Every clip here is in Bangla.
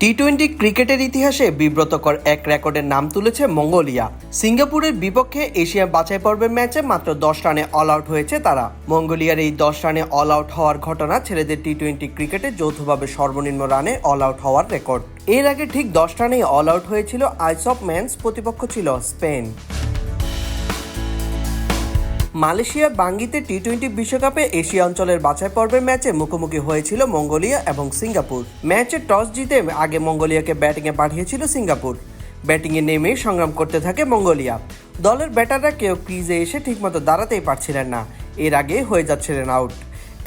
টি টোয়েন্টি ক্রিকেটের ইতিহাসে বিব্রতকর এক রেকর্ডের নাম তুলেছে মঙ্গোলিয়া। সিঙ্গাপুরের বিপক্ষে এশিয়া বাছাই পর্বের ম্যাচে মাত্র দশ রানে অল আউট হয়েছে তারা। মঙ্গোলিয়ার এই দশ রানে অল আউট হওয়ার ঘটনা ছেলেদের টি টোয়েন্টি ক্রিকেটে যৌথভাবে সর্বনিম্ন রানে অল আউট হওয়ার রেকর্ড। এর আগে ঠিক দশ রানেই অল আউট হয়েছিল আইস অফ ম্যানস প্রতিপক্ষ ছিল স্পেন। মালয়েশিয়ার বাঙ্গিতে টি টোয়েন্টি বিশ্বকাপে এশিয়া অঞ্চলের বাছাই পর্বের ম্যাচে মুখোমুখি হয়েছিল মঙ্গোলিয়া এবং সিঙ্গাপুর। ম্যাচে টস জিতে আগে মঙ্গোলিয়াকে ব্যাটিংয়ে পাঠিয়েছিল সিঙ্গাপুর। ব্যাটিংয়ে নেমে সংগ্রাম করতে থাকে মঙ্গোলিয়া। দলের ব্যাটাররা কেউ ক্রিজে এসে ঠিকমতো দাঁড়াতেই পারছিলেন না। এর আগে হয়ে যাচ্ছিলেন আউট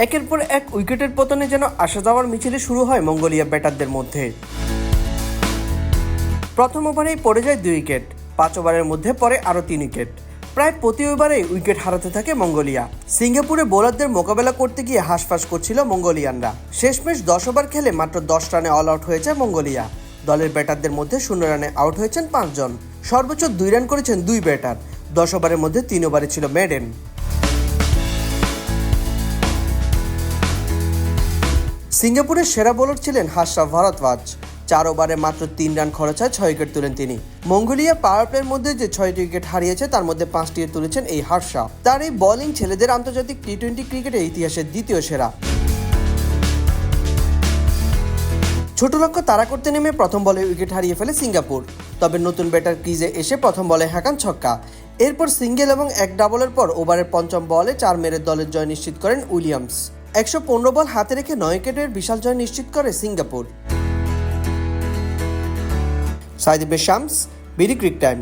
একের পর এক উইকেটের পতনে যেন আসা যাওয়ার মিছিলে শুরু হয় মঙ্গোলিয়া ব্যাটারদের মধ্যে। প্রথম ওভারেই পড়ে যায় দুই উইকেট। পাঁচ ওভারের মধ্যে পড়ে আরও তিন উইকেট। প্রায় প্রতি ওভারেই উইকেট হারাতে থাকে মঙ্গোলিয়া। সিঙ্গাপুরে বোলারদের মোকাবেলা করতে গিয়ে হাঁসফাঁস করছিল মঙ্গোলিয়ানরা। শেষমেশ দশ ওভার খেলে মাত্র দশ রানে অল আউট হয়েছে মঙ্গোলিয়া। দলের ব্যাটারদের মধ্যে শূন্য রানে আউট হয়েছেন পাঁচজন। সর্বোচ্চ দুই রান করেছেন দুই ব্যাটার। দশ ওভারের মধ্যে তিন ওভারে ছিল মেডেন। সিঙ্গাপুরের সেরা বোলার ছিলেন হাসরাফ ভারতওয়াজ চার ওভারে মাত্র তিন রান খরচ হয়, ছয় উইকেট তুলেন তিনি। মঙ্গোলিয়া পাওয়ার প্লের মধ্যে যে ছয়টি উইকেট হারিয়েছে, তার মধ্যে পাঁচটি তুলেছেন এই হার্ষা তার এই বোলিং ছেলেদের আন্তর্জাতিক টি টোয়েন্টি ক্রিকেটের ইতিহাসের দ্বিতীয় সেরা। ছোট লক্ষ্য তারা করতে নেমে প্রথম বলে উইকেট হারিয়ে ফেলে সিঙ্গাপুর। তবে নতুন ব্যাটার ক্রিজে এসে প্রথম বলে হাঁকান ছক্কা। এরপর সিঙ্গেল এবং এক ডাবলের পর ওভারের পঞ্চম বলে চার মেরে দলের জয় নিশ্চিত করেন উইলিয়ামস। একশো পনেরো বল হাতে রেখে নয় উইকেটের বিশাল জয় নিশ্চিত করে সিঙ্গাপুর। সাইদিবের শামস বিডি ক্রিক টাইম।